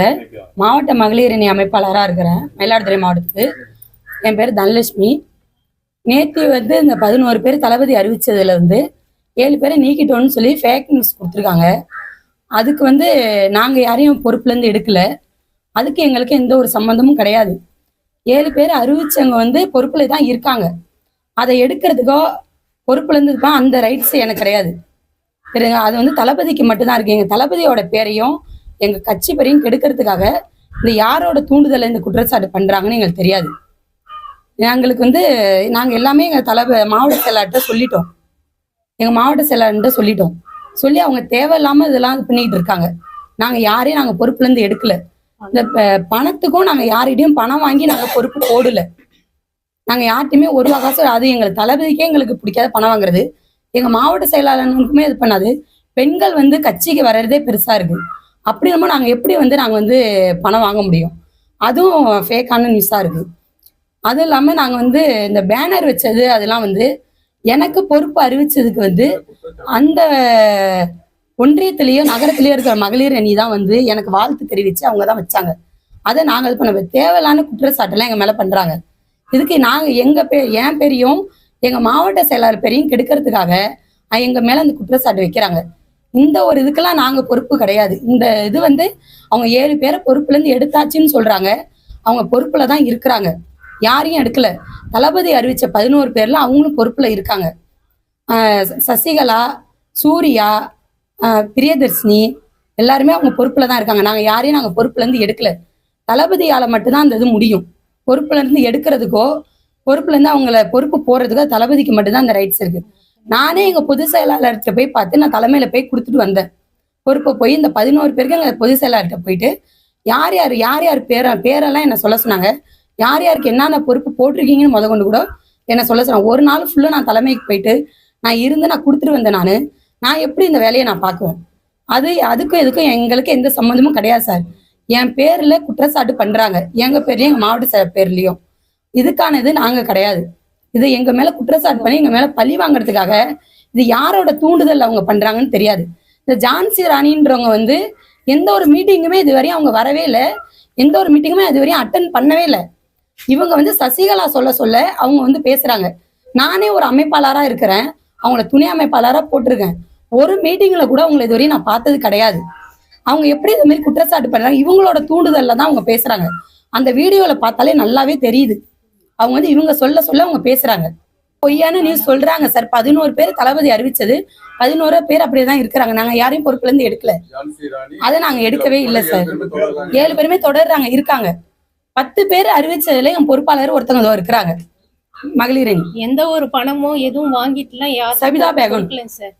மாவட்டத்தில் மாவட்ட மகளிர் அணி அமைப்பாளராக இருக்கிறேன் மயிலாடுதுறை மாவட்டத்துக்கு. என் பேர் தனலட்சுமி. நேற்று வந்து இந்த பதினோரு பேர் தளபதி அறிவிச்சதுல வந்து ஏழு பேரை நீக்கிட்டோம்னு சொல்லி ஃபேக் நியூஸ் கொடுத்துருக்காங்க. அதுக்கு வந்து நாங்கள் யாரையும் பொறுப்புலேருந்து எடுக்கல. அதுக்கு எங்களுக்கு எந்த ஒரு சம்மந்தமும் கிடையாது. ஏழு பேர் அறிவிச்சவங்க வந்து பொறுப்பில் தான் இருக்காங்க. அதை எடுக்கிறதுக்கோ பொறுப்புலேருந்து தான் அந்த ரைட்ஸ் எனக்கு கிடையாது. சரிங்க அது வந்து தளபதிக்கு மட்டும்தான் இருக்கு. எங்கள் தளபதியோட பேரையும் எங்க கட்சி பெரியும் கெடுக்கிறதுக்காக இந்த யாரோட தூண்டுதலை இந்த குற்றச்சாட்டு பண்றாங்கன்னு எங்களுக்கு தெரியாது. எங்களுக்கு வந்து நாங்கள் எல்லாமே எங்கள் தலை மாவட்ட செயலாளர்கிட்ட சொல்லிட்டோம். எங்கள் மாவட்ட செயலாளர்கிட்ட சொல்லிட்டோம். சொல்லி அவங்க தேவையில்லாமல் இதெல்லாம் பண்ணிக்கிட்டு இருக்காங்க. நாங்கள் யாரையும் நாங்கள் பொறுப்புலேருந்து எடுக்கல. இந்த பணத்துக்கும் நாங்கள் யார்கிட்டயும் பணம் வாங்கி நாங்கள் பொறுப்பு போடல. நாங்கள் யார்ட்டையுமே ஒரு ரூபா காசு அது எங்களுக்கு தளபதிக்கே எங்களுக்கு பிடிக்காத பணம் வாங்குறது. எங்கள் மாவட்ட செயலாளர்களுக்குமே இது பண்ணாது. பெண்கள் வந்து கட்சிக்கு வர்றதே பெருசாக இருக்கு. அப்படி நம்ம நாங்கள் எப்படி வந்து நாங்கள் வந்து பணம் வாங்க முடியும்? அதுவும் ஃபேக்கான நியூஸாக இருக்குது அதுவும் இல்லாமல் நாங்கள் வந்து இந்த பேனர் வச்சது அதெல்லாம் வந்து எனக்கு பொறுப்பு அறிவிச்சதுக்கு வந்து அந்த ஒன்றியத்திலேயோ நகரத்திலேயோ இருக்கிற மகளிர் அணி தான் வந்து எனக்கு வாழ்த்து தெரிவித்து அவங்க தான் வச்சாங்க. அதை நாங்கள் இது பண்ண தேவையில்லான குற்றச்சாட்டெல்லாம் எங்கள் மேலே பண்ணுறாங்க இதுக்கு நாங்கள் எங்கள் பே என் பேரையும் எங்கள் மாவட்ட செயலாளர் பேரையும் கெடுக்கிறதுக்காக எங்கள் மேலே அந்த குற்றச்சாட்டு வைக்கிறாங்க. இந்த ஒரு இதுக்கெல்லாம் நாங்கள் பொறுப்பு கிடையாது. இந்த இது வந்து அவங்க ஏழு பேரை பொறுப்புலேருந்து எடுத்தாச்சுன்னு சொல்கிறாங்க அவங்க பொறுப்பில் தான் இருக்கிறாங்க. யாரையும் எடுக்கல. தளபதி அறிவிச்ச பதினோரு பேர்ல அவங்களும் பொறுப்புல இருக்காங்க. ஆஹ் சசிகலா சூர்யா பிரியதர்ஷினி எல்லாருமே அவங்க பொறுப்புல தான் இருக்காங்க. நாங்க யாரையும் நாங்க பொறுப்புல இருந்து எடுக்கல. தளபதியால மட்டும்தான் அந்த இது முடியும். பொறுப்புல இருந்து எடுக்கிறதுக்கோ பொறுப்புல இருந்து அவங்கள பொறுப்பு போறதுக்கோ தளபதிக்கு மட்டும்தான் அந்த ரைட்ஸ் இருக்கு. நானே எங்க பொது செயலாளர்கிட்ட போய் பார்த்து நான் தலைமையில போய் கொடுத்துட்டு வந்தேன். பொறுப்பை போய் இந்த பதினோரு பேருக்கு எங்க பொது செயலாளர்கிட்ட போயிட்டு யார் யார் யார் யார் பேர பேரெல்லாம் என்ன சொல்ல சொன்னாங்க? யார் யாருக்கு என்னென்ன பொறுப்பு போட்டிருக்கீங்கன்னு முத கொண்டு கூட என்ன சொல்ல சொன்னாங்க. ஒரு நாள் ஃபுல்லாக நான் தலைமைக்கு போயிட்டு நான் இருந்து நான் கொடுத்துட்டு வந்தேன் நான். நான் எப்படி இந்த வேலையை நான் பார்க்குவேன்? அது அதுக்கும் இதுக்கும் எங்களுக்கு எந்த சம்மந்தமும் கிடையாது சார். என் பேர்ல குற்றச்சாட்டு பண்றாங்க. எங்க பேர்லையும் எங்க மாவட்ட பேர்லேயும் பேர்லயும். இதுக்கான இது நாங்க கிடையாது. இது எங்க மேல குற்றச்சாட்டு பண்ணி எங்க மேல பழி வாங்குறதுக்காக இது யாரோட தூண்டுதல் அவங்க பண்றாங்கன்னு தெரியாது. இந்த ஜான்சி ராணின்றவங்க வந்து எந்த ஒரு மீட்டிங்குமே இதுவரையும் அவங்க வரவே இல்லை. எந்த ஒரு மீட்டிங்குமே இதுவரையும் அட்டன் பண்ணவே இல்லை. இவங்க வந்து சசிகலா சொல்ல சொல்ல அவங்க வந்து பேசுறாங்க. நானே ஒரு அமைப்பாளராக இருக்கிறேன். அவங்கள துணை அமைப்பாளராக போட்டிருக்கேன். ஒரு மீட்டிங்கில் கூட அவங்களை இதுவரையும் நான் பார்த்தது கிடையாது. அவங்க எப்படி இந்த மாதிரி குற்றச்சாட்டு பண்ணுறாங்க இவங்களோட தூண்டுதலில் தான் அவங்க பேசுகிறாங்க அந்த வீடியோவில் பார்த்தாலே நல்லாவே தெரியுது. அவங்க வந்து இவங்க சொல்ல சொல்ல அவங்க பேசுறாங்க. பொய்யான நியூஸ் சொல்றாங்க சார். பதினோரு பேர் தளபதி அறிவிச்சது. பதினோரு பேர் அப்படியே தான் இருக்கிறாங்க. நாங்க யாரையும் பொறுப்புல இருந்து எடுக்கல. அதை நாங்க எடுக்கவே இல்லை சார். ஏழு பேருமே தொடர்றாங்க இருக்காங்க. பத்து பேர் அறிவிச்சதுல என் பொறுப்பாளர் ஒருத்தவங்க இருக்கிறாங்க. மகளிர் அணி. எந்த ஒரு பணமோ எதுவும் வாங்கிட்டுலாம் சபிதா பேகம் சார்.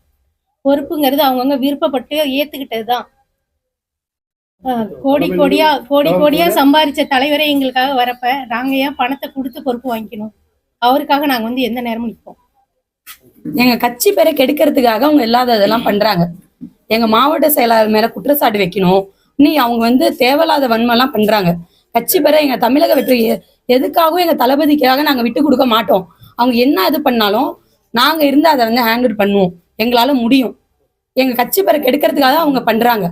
பொறுப்புங்கிறது அவங்கவுங்க விருப்பப்பட்டு ஏத்துக்கிட்டதுதான். கோடி கோடியா கோடி கோடியா சம்பாரிச்ச தலைவரே எங்களுக்காக வரப்ப நாங்க ஏன் பணத்தை கொடுத்து பொறுப்பு வாங்கிக்கணும்? அவருக்காக நாங்க வந்து எந்த நேரமும் நிற்போம். எங்க கட்சி பேரை கெடுக்கிறதுக்காக அவங்க இல்லாததெல்லாம் பண்றாங்க. எங்க மாவட்ட செயலாளர் மேல குற்றச்சாட்டு வைக்கணும். நீ அவங்க வந்து தேவையில்லாத வன்மைலாம் பண்றாங்க. கட்சி பேரை எங்க தமிழக வெற்றி எதுக்காகவும் எங்க தளபதிக்காக நாங்க விட்டு கொடுக்க மாட்டோம். அவங்க என்ன இது பண்ணாலும் நாங்க இருந்து அதை வந்து ஹேண்டில் பண்ணுவோம். எங்களால முடியும். எங்க கட்சி பேரை கெடுக்கிறதுக்காக அவங்க பண்றாங்க.